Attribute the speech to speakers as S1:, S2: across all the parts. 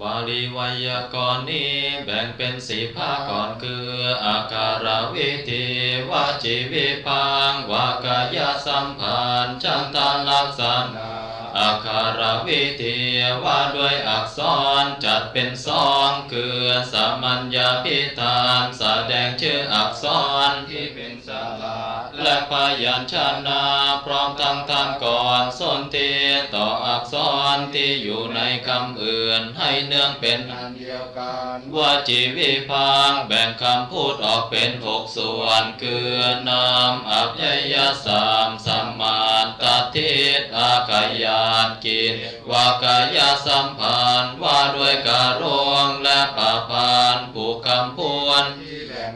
S1: บาลีไวยากรณ์นี้แบ่งเป็นสีภาคก่อนคืออาการวิธีวาจีวิพังวากายสัมพันธ์จันตาลักษณะอาคารวิธีว่าด้วยอักษรจัดเป็นสองคือสามัญญาพิธานแสดงชื่ออักษรที่เป็นสร และพยัญชนะพร้อมทั้งทำก่อนสนทีต่ออักษรที่อยู่ในคำอื่นให้เนื่องเป็นอัน
S2: เดียวกัน
S1: ว่าจีวิพังแบ่งคำพูดออกเป็นหกส่วนคือนามอัพยยสามสัมมาตทิฏอากายานกินวากายสัมพันธ์ว่าด้วยการรงและปะพานผูกคำพวน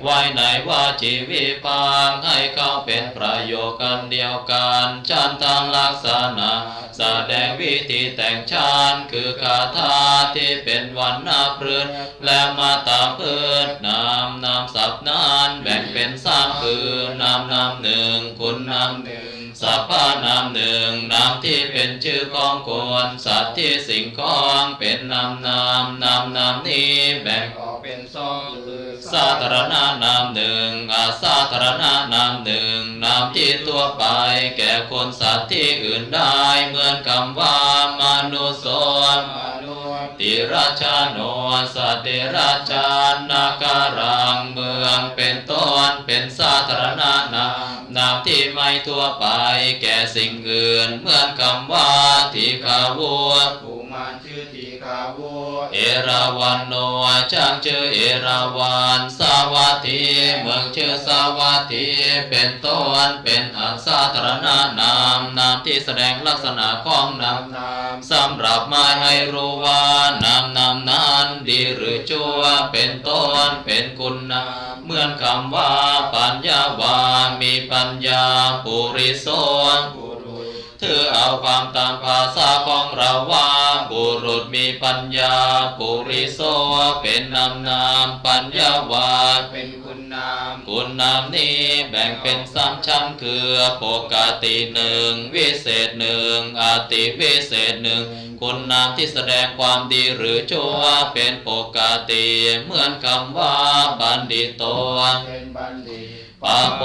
S1: ไว้ในว่าจีวิพังให้เขาเป็นประโยคกันเดียวกันชันทางลักษณะ แสดงวิธีแต่งชาญคือคาถาที่เป็นวันนาพฤนและมาตาพืชนามนามสับนานแบ่งเป็นสามคือนามนามหนึ่งคุณนามหนึ่งสัพพานามหนึ่งนามที่เป็นชื่อของคนสัตว์ที่สิ่งของเป็นนามนามนามนามนี้แบ่ง
S2: ออก เป็นสองคือ
S1: สาธารณนามหนึ่งอาสาธารณนามหนึ่งนามที่ตัวไป แก่คนสัตว์ที่อื่นได้ เหมือนคำว่ามนุษย์สน
S2: มนุษย์
S1: ติราชาโนสัตว์เดรัจจานาการังเมืองเป็นต้นเป็นสาธารณนามนามที่ไม่ทั่วไป แก่สิ่งอื่น เหมือนคำว่าทิขาวัว เอราวันโนช่างชื่อเอราวันสาวัตถีเมืองชื่อสาวัตถีเป็นต้นเป็นอักษาธารณนามนามที่แสดงลักษณะของนาม
S2: นาม
S1: สำหรับหมาให้รู้ว่านามนามนั้นดีหรือชั่วเป็นต้นเป็นคุณนามเหมือนคำว่าปัญญาวามีปัญญาปุริโส
S2: บุรุษ
S1: ถือเอาความตามภาษาของเราว่า บุรุษมีปัญญา ปุริโสเป็นนามนามปัญญาวา
S2: เป็นคุณนาม
S1: คุณนามนี้แบ่งเป็นสามชั้นคือปกติหนึ่งวิเศษหนึ่งอาติวิเศษหนึ่งคุณนามที่แสดงความดีหรือชั่วเป็นปกติ เหมือนคำว่าบัณฑิตโต
S2: เป็นบัณฑิต
S1: ปาโป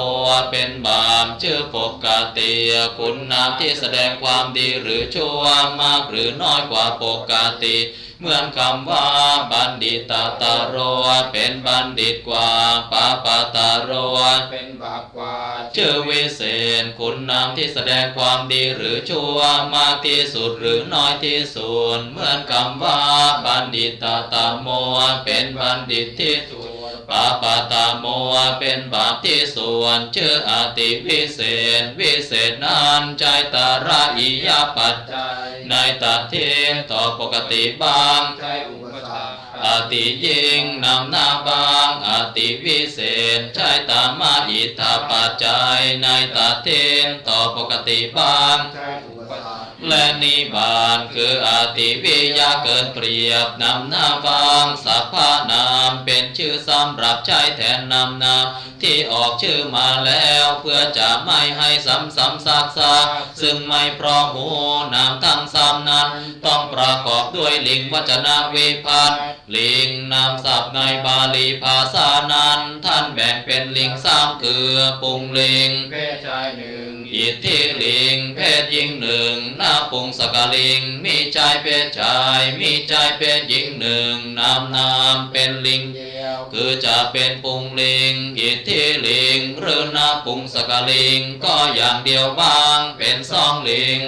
S1: เป็นบาปชื่อปกติคุณนามที่แสดงความดีหรือชั่วมากหรือน้อยกว่าปกติ เหมือนคำว่าบัณฑิตตาโรเป็นบัณฑิตกว่าปาปาตาโร
S2: เป็นบาปกว่า
S1: ชื่อวิเศษคุณนามที่แสดงความดีหรือชั่วมากที่สุดหรือน้อยที่สุดเหมือนคำว่าบัณฑิตตาโมเป็นบัณฑิตที่สุด ปาปาตาโมเป็นบาปที่ส่วนชื่ออติวิเศษ วิเศษนั้นใจตาระอิยาปัจจ
S2: ใจ
S1: ในตัดเทนต่อปกติบาง
S2: ใจอุปสรรค
S1: อติยิงนำหน้าบางอติวิเศษใช้ตามมาอิทธาปัจจัยในตาเทนต่อปกติบางและนิบานคืออติวิยาเกินเปรียบนำหน้าบางสัพพานามเป็นชื่อสำหรับใช้แทนนำนาที่ ออกชื่อมาแล้ว เพื่อจะไม่ให้ซ้ำซ้ำซากซากซึ่งไม่พราะหูนามทั้งสามนั้น ต้องประกอบด้วยลิงวัจนะวิพัตน์ลิงนามศัพท์ในบาลีภาษานั้น ท่านแบ่งเป็นลิงสามคือปุงลิง
S2: เพศชายหนึ่ง
S1: อิทธิลิง เพศหญิงหนึ่งหน้าปุงสกลิง มีใจเพศชาย มีใจเพศหญิงหนึ่งนามนามเป็นลิง คือจะเป็นปุงลิง อิทธิลิงหรือน้าปุงสกลิง ก็อย่างเดียวบ้างเป็นสองลิง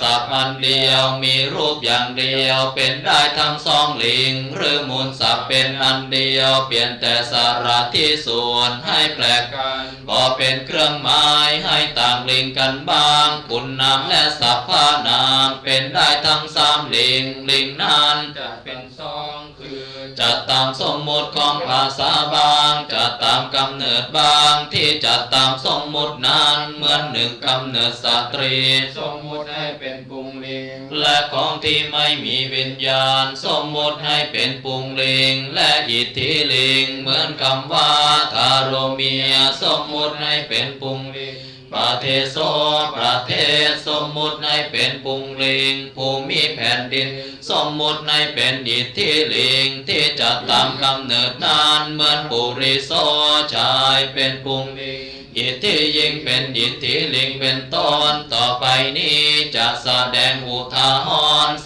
S1: สับอันเดียวมีรูปอย่างเดียวเป็นได้ทั้งสองลิง หรือมูลสับเป็นอันเดียว เปลี่ยนแต่สาระที่ส่วนให้แปลก
S2: กัน
S1: ก็เป็นเครื่องหมายให้ต่างลิงกันบ้างคุณนามและสัพพานามเป็นได้ทั้งสามลิงลิงนั้นามสมมุติของภาษาบางจัดตามกำเนิดบางที่จัดตามสมมุตินั้นเหมือนหนึ่งกำเนิดสตรี
S2: สมมุติให้เป็นปุงลิง
S1: และของที่ไม่มีวิญญาณ สมมุติให้เป็นปุงลิง และอิทธิลิง เหมือนคำว่าทาโรเมีย สมมุติให้เป็นปุงลิง ปาเทโสประเทศสมมุติในเป็นปุงลิง ภูมิแผ่นดิน สมมุติในเป็นอิทธิลิง ที่จะตามกำเนิดนานเหมือนปุริโสชายเป็นปุงลิงอิทธิยิงเป็นอิทธิลิงเป็นต้นต่อไปนี้จะแสดงอุทาหรณ์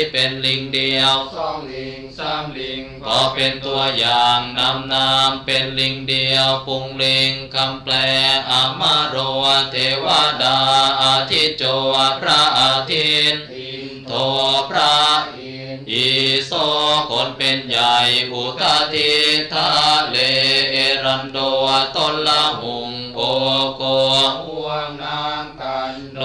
S1: สัตว์ที่เป็นลิงเดียว
S2: สองลิงสามลิง
S1: ก็เป็นตัวอย่างนำนามเป็นลิงเดียวปุงลิงคำแปลอามาโรเทวดาอาทิตย์โจพระอาทิตย์
S2: อิน
S1: โทพระ
S2: อิน
S1: อีโซคนเป็นใหญ่อุทาทิทาเลเอรันโดตนละหุงโอโก
S2: ห่วงน้ำกัน
S1: โน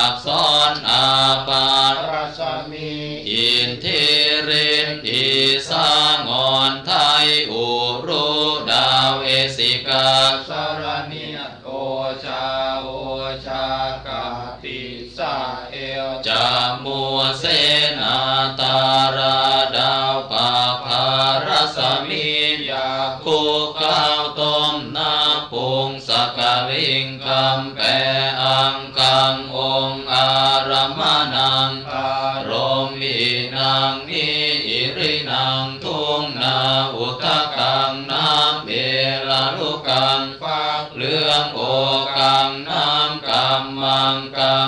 S1: นัง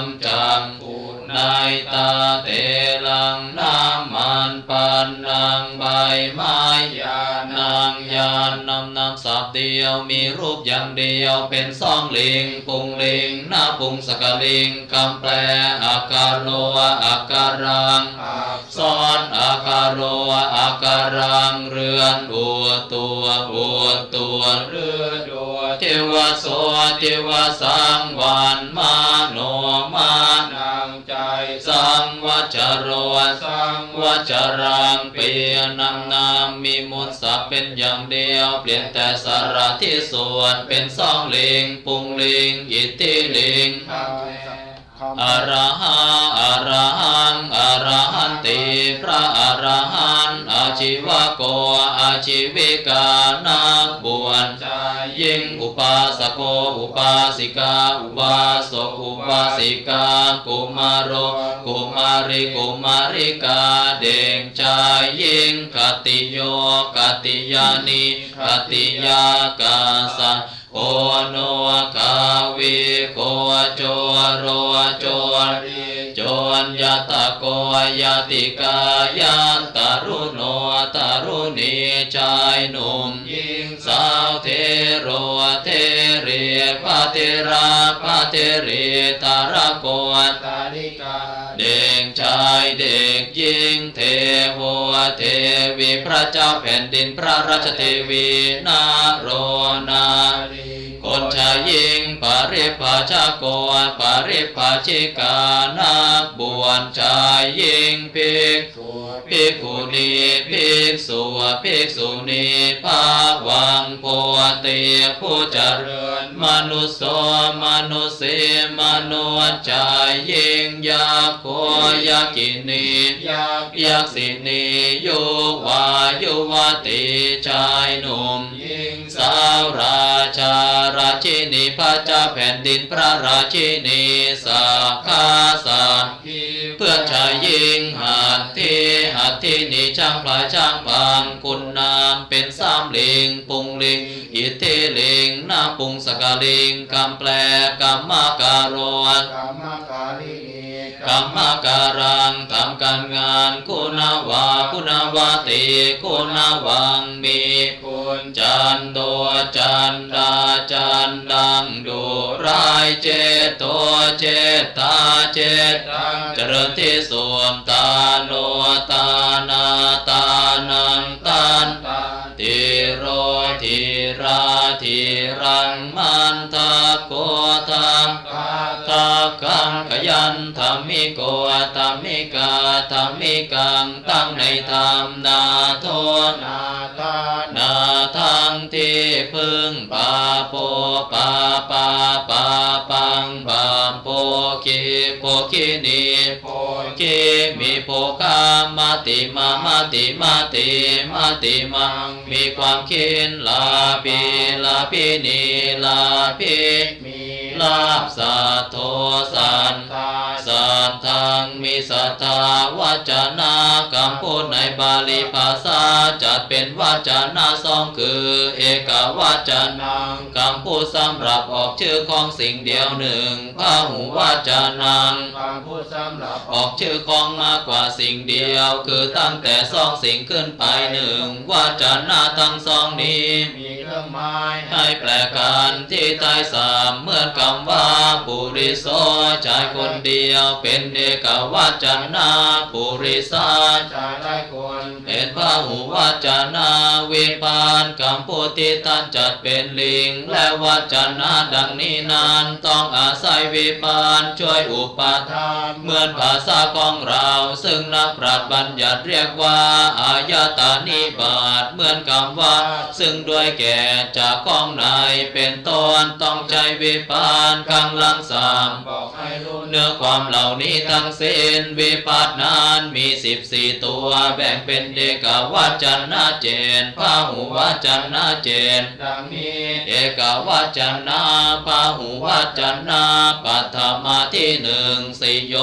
S1: งกำจัง
S2: ปูนา
S1: ยตาเตลังน้ำมันปันนางใบไม้
S2: ยานา
S1: งยานนำนำสับเดียวมีรูปอย่างเดียวเป็นสองลิงปุงลิงหน้าปุงสกลิงคำแปลอาการโลอาการังซ้อนอาการโรอาการังเรือนอัวตัวอัวตัว
S2: เรือด
S1: วโสเทวสังวานมาโนมานา
S2: งใจ
S1: สังวัจโร
S2: สัง
S1: วัจรังเปียนำนามมีมูลสัพเป็นอย่างเดียวเปลี่ยนแต่สาระที่ส่วนเป็นสองลิงปุงลิงอิทธิลิงอะระหะอะระหังอะระหันติพระอะระหันอาชีวโกอาชีวิกา โกอุปาสิกาอุบาสกอุบาสิกากุมารโกุมารีกุมาริกาเด็กชายิงกติโยกติยานิกติยากาสัโอโนคาวิโกโจโรโจ
S2: รี
S1: โจรยะตะโกยติกายา ระเรตารโก
S2: ตาิกา
S1: เด็กชายเด็กหญิงเทโวเทวีพระเจ้าแผ่นดินพระราชเทวีนาโรนาคนชายหญิงปาริภาชาโกปาริภาชิกานา บวชชายหญิงภิก
S2: สวด
S1: ภิกขุณีภิกษุภิกษุณีภาวังโพติผู้เจริญมนุสโสมนุสีมนุษย์ชายหญิงยาโคยากินี
S2: ยักษ์
S1: ยักษินียุวายุวติชายหนุ่ม ดินพระราชินีสักคาสัต
S2: ที
S1: เพื่อชายหญิงหัตถีหัตถีนีช่างพลายช่างบางคุณนามเป็นสามลิงปุงลิงอิทธิลิงนาปุงสกาลิงคำแปลกรรมการน
S2: กรรมการินี
S1: กรรมการังทำการงานคุณวาคุณวาติคุณวังมี
S2: คุณ
S1: จันโดจันดาจันดังดูร้ายเจตโตเจตตาเจตั
S2: ง
S1: เจริญที่ส่วนตาโนตานาตานังตัน
S2: ติ
S1: โรทิราทิรังมันทะโกทัง
S2: ตา
S1: ทักขังขยันธรรมิโกธรรมิกาธรรมิกังตั้งในธรรมนาโท
S2: นาตา
S1: นาทังที่พึ่งปาโปปาปา กินี
S2: โพ
S1: คิมีโพคามาติมามาติมาติมาติมัง มีความคินลาปีลาปินีลาปิ
S2: มี
S1: ลาบสัทโทสัน
S2: ต
S1: สัทธังมีสัทธาวจนา คำพูดในบาลีภาษาจัดเป็นวาจานาสองคือ เอกวาจา
S2: นัง
S1: คำพูดสำหรับออกชื่อของสิ่งเดียวหนึ่งพาหูวาจานัง
S2: คำพูดสำหรับ
S1: ออกชื่อของมากกว่าสิ่งเดียว คือตั้งแต่สองสิ่งขึ้นไปหนึ่งวาจานาทั้งสองนี้
S2: มีเครื่องหมาย
S1: ให้แปลกันที่ใต้สามเมื่อคำว่าปุริโสชายคนเดียวเป็นเอกวาจนาปุริสา
S2: ชายหลายคน
S1: เป็น พระหูวาจนาวิพานคำพูดที่ท่านจัดเป็นลิง และวาจนาดังนี้นานต้องอาศัยวิพานช่วยอุปาทาน เหมือนภาษาของเรา ซึ่งนักปราชญ์บัญญัติเรียกว่าอายตานิบาตเหมือนคำว่า ซึ่งด้วยแก่จากของในเป็นต้นต้องใช้วิพานข้างลังสาม
S2: บอกให้รู้
S1: เนื้อความเหล่านี้ทั้งสิ้นวิปัสนานมีสิบสี่ตัวแบ่งเป็นเอกกวัจนะเจนพาหูวัจนะเจน
S2: ดังนี้
S1: เอกวัจนะพาหูวัจนะปัทมาที่หนึ่งสิโย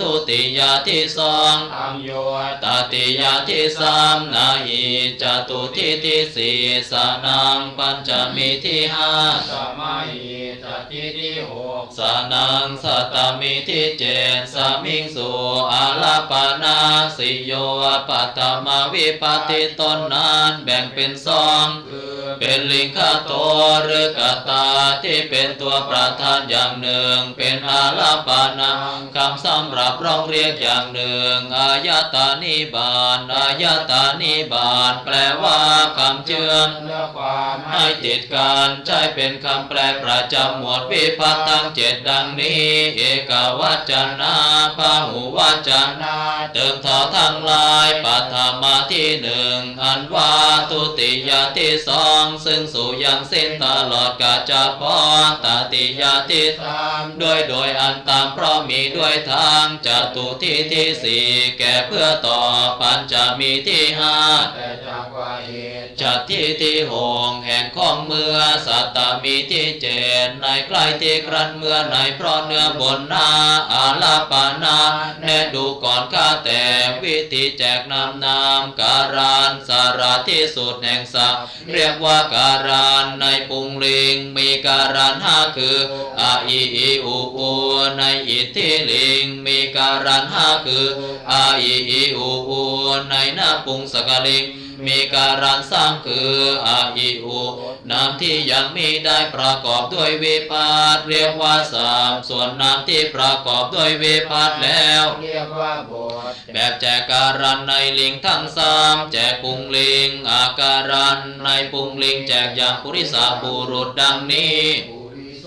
S1: ทุติยาที่สอง
S2: ทำโย
S1: ตติยาที่สามนาหิจตุทิที่สี่สนังปัญจมีที่ห้า
S2: สมัยจัตติที่หก
S1: สนังสัตตมิทิเจนสมิงสุอาลาปานาสิโยปัตตมาวิปติตนนั้นแบ่งเป็นสองเป็นลิงคาโตหรือกตาที่เป็นตัวประธานอย่างหนึ่ง เป็นอาลาปานาคำสำหรับร้องเรียกอย่างหนึ่ง อายตานิบาตอายตานิบาตแปลว่าคำเชื่อม
S2: เนื้อความ
S1: ให้ติดกันใช้เป็นคำแปลประจำหมวดวิพัตน์ทั้งเจดดังนี้เอกวัจนาพาหูวัจนา
S2: นา
S1: เติมเท่าทั้งหลายปัทมาที่หนึ่งอันว่า ทุติยาที่สองซึ่งสู่ยังสิ้นตลอดกาจะพอตติยาที่สามด้วยโดยอันตามเพราะมีด้วยทางจตุที่ที่สี่แก่เพื่อต่อปัญจะมีที่ห้า
S2: แต่จากว่าเหตุ
S1: จัดที่ที่หงแห่งของเมื่อสัตตมีที่เจนในใกล้ที่ครันเมื่อในเพราะเนื้อบนนาอาลาปานาแน่ดูก่อนข้าแต่วิธีแจกนำนามการานสารที่สุดแห่งสัพเรียกว่าการานในปุงลิง มีการานห้าคืออาอีอีอูอูในอิทธิลิง มีการานห้าคืออาอีอีอูอูในหน้าปุงสกลิง มีการันสร้างคืออาอิอุนามที่ยังมีได้ประกอบด้วยวิพาทเรียกว่าสามส่วนนามที่ประกอบด้วยวิพาทแล้ว
S2: เรียกว่าบท
S1: แบบแจกการันในลิงทั้งสามแจกปุงลิง อาการันในปุงลิงแจกอย่างปุริสาบุรุษดังนี้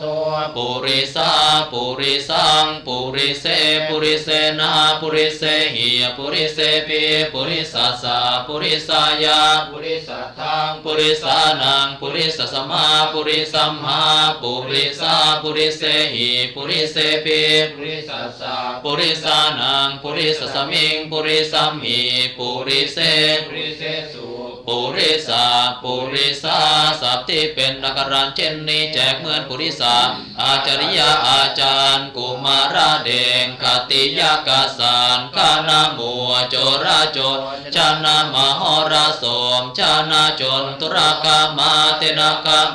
S2: ปุริโส
S1: ปุริสาปุริสังปุริเสปุริเสนาปุริเสหิปุริเสปีปุริสัสสะปุริสายา
S2: ปุริสัทธัง
S1: ปุริสานังปุริสสมมาปุริสัมมาปุริสาปุริเสหิปุริเสปิ
S2: ปุริสัสสะ
S1: ปุริสานังปุริสสมิงปุริสัมหิปุริเส
S2: ปุริเสสุ
S1: ปุริสาปุริสาสัพที่เป็นนักรันเช่นนี้แจกเหมือนปุริสาอาจาริยาอาจารย์กุมาราเดงคติยากาสานคานามัวโจราโจรชานะมหราสมชานะจนตุรากามาเตนกาม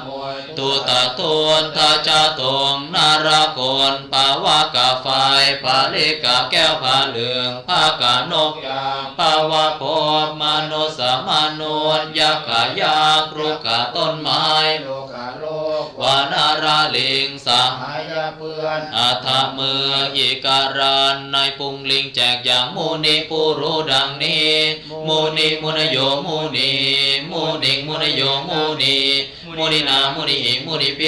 S1: ตุตะตุนทาจาตงนาราโกนปาวากาไฟปาลิกาแก้วผาเหลืองภากานก
S2: ยาง
S1: ภาวะโพมมนุสมนุนยาขายากรุกขาต้นไม้
S2: โลกาโลก
S1: วานาราลิงสา
S2: หายาเปือน
S1: อาธามืออีการานในปุงลิงแจกอย่างมูนิปุรุดังนี้มูนิมุนโยมูนิมูนิมุนโยมูนิ มุนินามุนิหิมุนิเป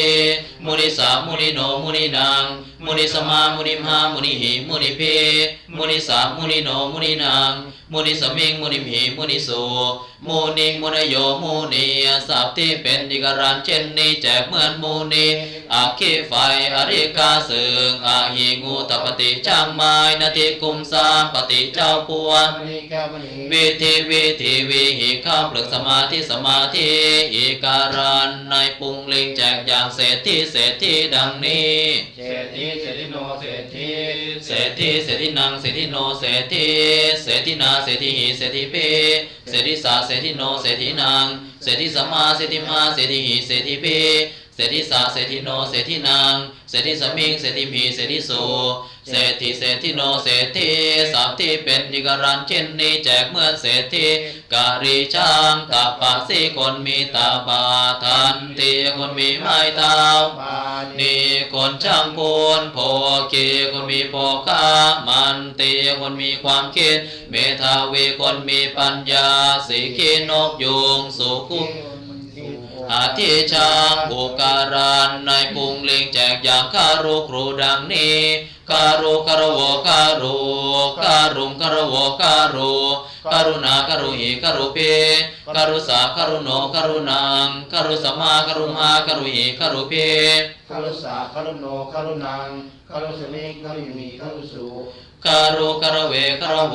S1: มุนิสามุนิโนมุนินางมุนิสมามุนิมหามุนิหิมุนิเพมุนิสามุนิโนมุนินางมุนิสมิงมุนิมหิมุนิสุมูนิมุนโยมูนิสัพที่เป็นดิการานเช่นนี้แจกเหมือนมูนีอาคีไฟอริกาสึงอาหิงูตปฏิจังไม้นาทิกุมสามปฏิเจ้าปวง
S2: มณีแก้วมณี
S1: วิธีวิธีวิหิข้าวเปลือกสมาธิสมาธิอีการันในปุงลิงแจกอย่างเศรษฐีเศรษฐีดังนี้
S2: เศรษฐีเศรษฐิโนเศรษฐี
S1: เศรษฐีเศรษฐีนางเศรษฐีโนเศรษฐีเศรษฐีนาเศรษฐีหิเศรษฐีเปเศรษฐีสาเศรษฐีโนเศรษฐีนางเศรษฐีสมาเศรษฐีมาเศรษฐีหิเศรษฐีเปเศรษฐีสาเศรษฐีโนเศรษฐีนางเศรษฐีสมิงเศรษฐีมีเศรษฐีสู เศรษฐีเศรษฐีโนเศรษฐีสามที่เป็นนิกรันเช่นนี้แจกเมื่อเศรษฐีกาลีช่างกับปาสีคนมีตาบาทันตีคนมีไม้เท้า
S2: ปา
S1: นี่คนช่างพูนโพกีคนมีโภคามันตีคนมีความคิด เมธาวีคนมีปัญญาสีขีนกยุงสุกุอาทิช่างบุการานในปุงลิงแจกอย่างคารุครูดังนี้ การุการโวการุการุงการโวการุการุณาการุหิการุเปการุสาการุโนการุนังการุสมมาการุมาการุหิการุเป
S2: การุสาการุโนการุนังการุสมิงคารุมีการุสู
S1: คารุคารเวคารโว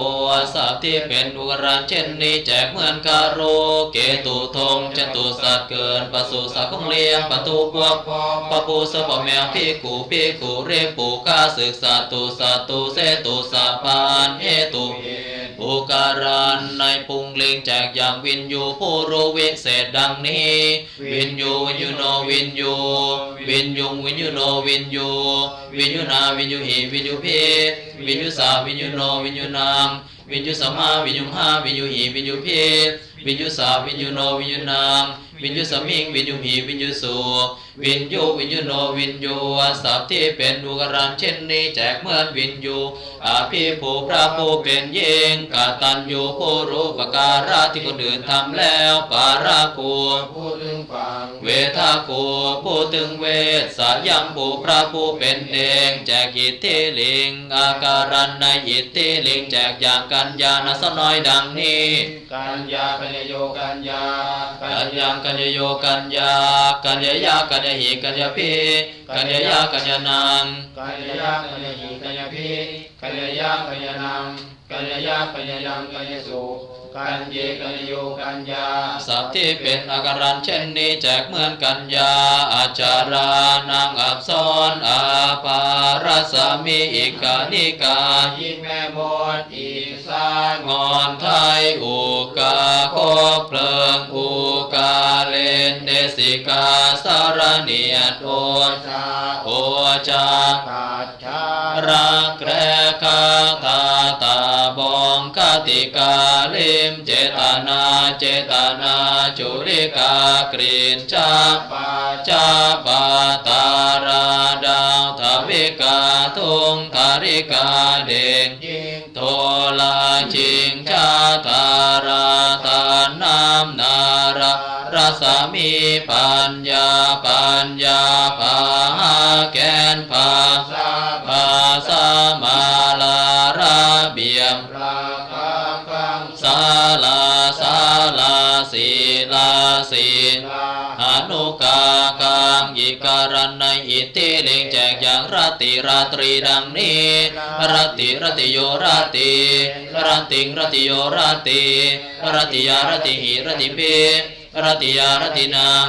S1: สัพที่เป็นอุกรันเช่นนี้แจกเหมือนคารุเกตุทงจตุสัตเกินปสุสักของเลี้ยงปตุพวกปะปูสปะแมวพี่กูพี่กูเรียปูกาศึกสัตุสัตตุเสตุสัพานเอตุ
S2: เอ
S1: อุการานในปุงเลิงแจกอย่างวินยูผู้รู้วิเศษดังนี้ วินยูวินยูโนวินยูวินยุงวินยูโนวินยูวินยูนาวินยูหีวินยูเพวินยูสาวินยูโนวินยูนามวินยูสมาวินยูห้าวินยูหีวินยูเพวินยูสาวินยูโนวินยูนามวินยูสมิงวินยูหีวินยูสู วินยูวินยูโนวินยูสัพที่เป็นอุการานเช่นนี้แจกเหมือนวินยูอาภิภูพระผู้เป็นเยงกตัญญูผู้รู้ปการะที่คนอื่นทำแล้วปาราคู
S2: พูดถึงฟัง
S1: เวทาคูผู้ถึงเวทสายังผู้พระผู้เป็นเองแจกอิทธิลิง อาการันในอิทธิลิงแจกอย่างกัญญาณสน้อยดังนี้
S2: กัญญากัญญโยกัญญา
S1: กัญญังกัญญโยกัญญากัญญายากัญญหิกัญญพีกัญญายากัญญนัง
S2: กัญญากัญญหิกัญญพีกัญญากัญญนังกัญญากัญญยังกัญญสุกัญเยกัญญโยกัญญา
S1: สัพที่เป็นอาการันเช่นนี้แจกเหมือนกัญญาอาจารานังอับซ้อนอาปารสามีอิกานิกา
S2: ยิงแม่มดอีสาน
S1: งอนไทยอุกาโคเพลิงอุกาเลนเดสิ กาสารเนียโอ
S2: ชา
S1: โอชา
S2: ตาชา
S1: รักแรกาตาตาบองคติกาลิมเจตนาเจตนาจุริกากรีนชา
S2: ปา
S1: จาปา ปัญญาปัญญาภาแกนภา
S2: สา
S1: ภาสามาลาราเบียม
S2: ราคังคัง
S1: ศาลาศาลาศีลาศีล
S2: ลา
S1: อนุกาคังยิการันในอิทธิเลงแจกอย่างราติราตรีดังนี้ราติรติโยราติราติงรติโยราติรติยารติหิรติเพ รติยารตินาง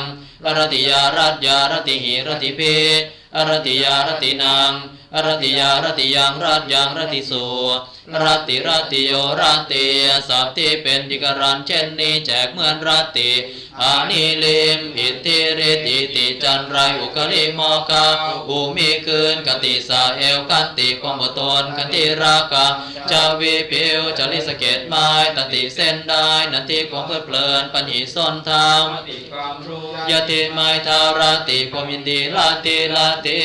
S1: รติยารัตยารติหิรติเพรติยารตินางรติยารติยังรัตยังรติสู รติรติโยรติสัพที่เป็นดิการันเช่นนี้แจกเหมือนรติอานิลิมอิทธิฤทธิติจันไรอุคลิโมกาอุมีคืนกติสาเอวกันติความอดทนกันติราคาจาวีผิวจาริสเกตไม้ตันติเส้นได้นันติความเพลิดเพลินปัญหีส้นเท้า
S2: ติความ
S1: ยะติไม้ทาราติความยินดีลาติลาติ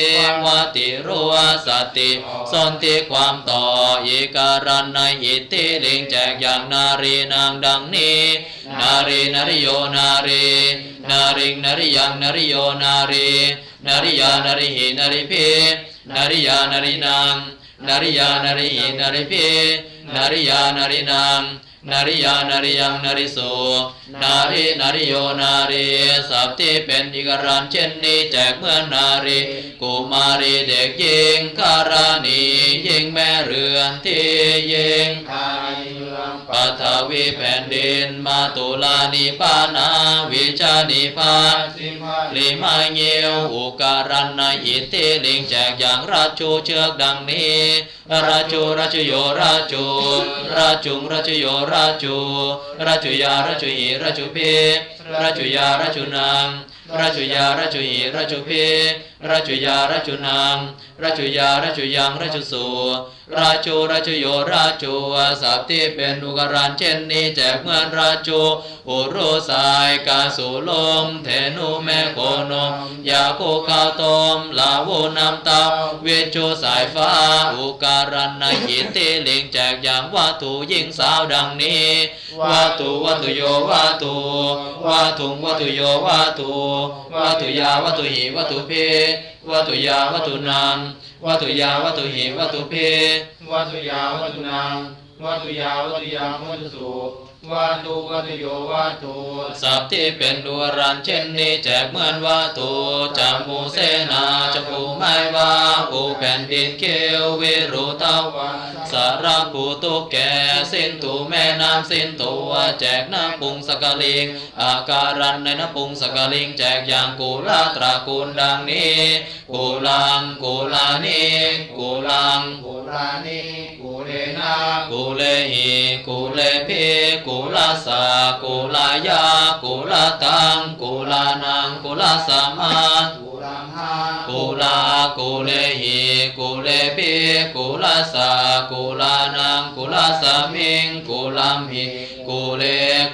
S1: วาติรัวสติสนติความต่ออีการันในอิทธิลิงแจกอย่างนารีนางดังนี้ นารีนริโยนารีนาริงนาริยังนาริโยนารีนาริยานาริหินาริเพนาริยานารินางนาริยานาริหินาริเพนาริยานารินาง นาริยานาริยังนาริโสนารินาริโยนารีสัพที่เป็นอิกรันเช่นนี้แจกเมื่อนารีกุมารีเด็กหญิงคารานียิงแม่เรือนที่ยิง
S2: ทย
S1: ปัทวีแผ่นดินมาตุลานิปานาวิชานิพา
S2: สิมา
S1: ลิมาเงียวอุการันในอิทธิลิงแจกอย่างราชูเชือกดังนี้ราชูราชโยราชูราจุงราชโยราชูราชุยาราชุหีราชุพีราชุยาราชุนาง ราชุยาราชุหีราชุพีราชุยาราชุนางราชุยาราชุยังราชุสูราชูราชโยราชูสัพที่เป็นอุการันเช่นนี้แจกเมื่อราชูอุรุสายกาสุลม เทนุแม่โคนมยาโคข้าตมลาโวน้ำเตาเวชูสายฟ้า อุการันในอิทธิลิงแจกอย่างวัตถุยิ่งสาวดังนี้วัตถุวัตถุโยวัตถุวัตถุวัตถุโยวัตถุวัตุยาวัตุหิวัตุเพวัตุยาวัตุนานวัตุยาวัตุหิวัตุเพ
S2: วัตุยาวัตุนางวัตุยาวัตุยาวัตุสุ วัตุวัตโยวัตุ
S1: สัพที่เป็นดวรันเช่นนี้แจกเหมือนวัตถุจามูเสนาจมูไม่ว่าอุแผ่นดินเขียววิรุตาวันสารภูตุแก่สิ้นตูแม่น้ำสิ้นตัวแจกน้ำปุงสกลิง อาการันในน้ำปุงสกลิง แจกอย่างกุลาตรากูลดังนี้กุลังกุลานีกุลัง
S2: กุลานิ เลนา
S1: กุเลหิกุเลพิกุลาสากุลายากุลาตังกุลานังกุลาสมา
S2: กุลังหา
S1: กุลากุเลหิกุเลพิกุลาสากุลานังกุลาสมิงกุลัมหิกุเล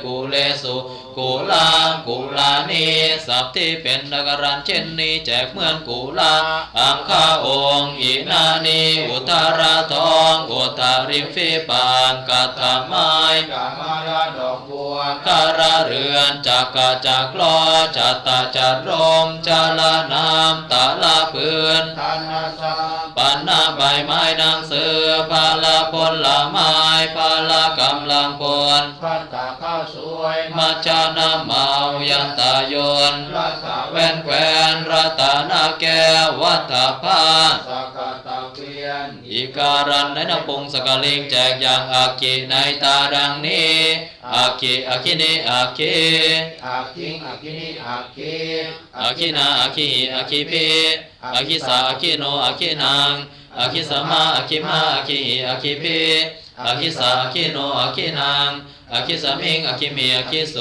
S1: กุเลสุ กุลากุลานีสัพที่เป็นนกรันเช่นนี้แจกเหมือนกุลาอังคาองค์อินานีอุตาราทองอุตาริมฟีปานกัตถไมาย
S2: กามาราดอกบัว
S1: คาราเรือนจักกะจักลอจัตตาจัดรมจาลานามตาลาเพือน
S2: ทานาสา
S1: ปันนาใบไม้นางเสือพาลาผลละไม้พาลากำลังพล
S2: พันตาข้าว สวย
S1: มัจจานาเมายันตายน
S2: รัตา
S1: แว่นแควนรัตนาแก้ววัฏภา
S2: สกตาเกวียน
S1: อีการันในนปงสกลิงแจกอย่างอากิในตาดังนี้อากิอากิเนอากิ
S2: อาคิงอาคินิอาคิ
S1: อาคินาอาคิหิอาคิปิอาคิสาอาคิโนอาคินังอาคิสมาอาคิมาอาคิหิอาคิปิอาคิสาอาคิโนอาคินัง อาคิสมิงอาคิมีอาคิโส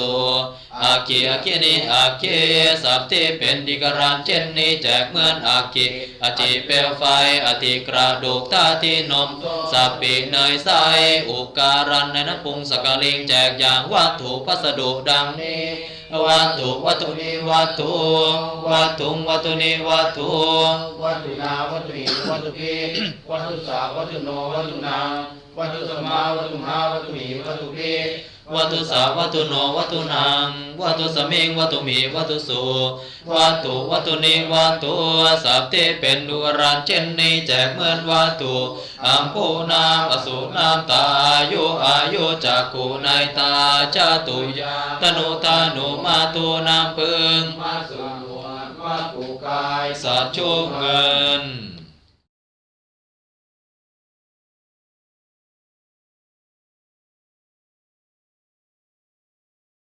S1: อาคิอาคินิอาคิสัพที่เป็นดิกรันเช่นนี้แจกเหมือนอาคิอาจิเปลวไฟอธิกระดูกท่าที่นมสัพปีกเนยใสอุการันในน้ำปุงสกลิงแจกอย่างวัตถุพัสดุดังนี้วัตถุวัตถุนิวัตถุวัตถุวัตถุนิวัตถุ
S2: วัตถุนาวัตถุหิวัตถุพีวัตถุสาวัตถุโนวัตถุนา วัตถุสมาวัตถุมาวัตถุหิวัตถุพี
S1: วัตถุสาวัตถุโนวัตถุนังวัตถุสมิงวัตถุมีวัตถุสุวัตถุวัตถุนิวัตถุสัพที่เป็นดุรันเช่นนี้แจกเหมือนวัตถุอัมพูนามอสุนามตาอายุอายุจักขุในตาจาตุยาตนุตานุมาตุนามพึง
S2: มาสุนวดมาปูกาย
S1: สัจจุเงิน